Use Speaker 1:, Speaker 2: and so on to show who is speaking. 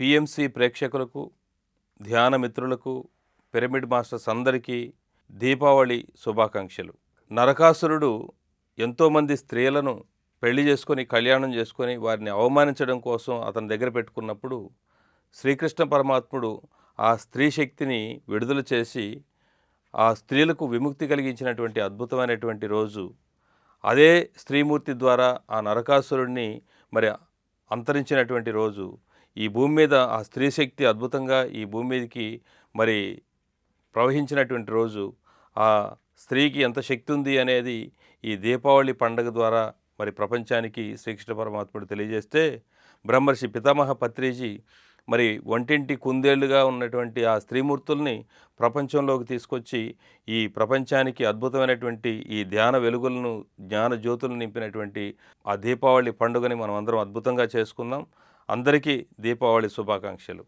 Speaker 1: PMC ప్రేక్షకులకు ధ్యాన మిత్రులకు పిరమిడ్ మాస్టర్స్ అందరికీ దీపావళి శుభాకాంక్షలు. నరకాసురుడు ఎంతోమంది స్త్రీలను పెళ్ళి చేసుకొని కళ్యాణం చేసుకొని వారిని అవమానించడం కోసం అతని దగ్గర పెట్టుకున్నప్పుడు శ్రీకృష్ణ పరమాత్ముడు ఆ స్త్రీ శక్తిని విడుదల చేసి ఆ స్త్రీలకు విముక్తి కలిగించినటువంటి అద్భుతమైనటువంటి రోజు. అదే స్త్రీమూర్తి ద్వారా ఆ నరకాసురుడిని మరి అంతరించినటువంటి రోజు. ఈ భూమి మీద ఆ స్త్రీ శక్తి అద్భుతంగా ఈ భూమి మీదకి మరి ప్రవహించినటువంటి రోజు. ఆ స్త్రీకి ఎంత శక్తి ఉంది అనేది ఈ దీపావళి పండగ ద్వారా మరి ప్రపంచానికి శ్రీకృష్ణ పరమాత్ముడు తెలియజేస్తే బ్రహ్మర్షి పితామహ పత్రిజీ మరి వంటింటి కుందేళ్ళుగా ఉన్నటువంటి ఆ స్త్రీమూర్తుల్ని ప్రపంచంలోకి తీసుకొచ్చి ఈ ప్రపంచానికి అద్భుతమైనటువంటి ఈ ధ్యాన వెలుగులను జ్ఞాన జ్యోతులను నింపినటువంటి ఆ దీపావళి పండుగని మనం అందరం అద్భుతంగా చేసుకుందాం. అందరికీ దీపావళి శుభాకాంక్షలు.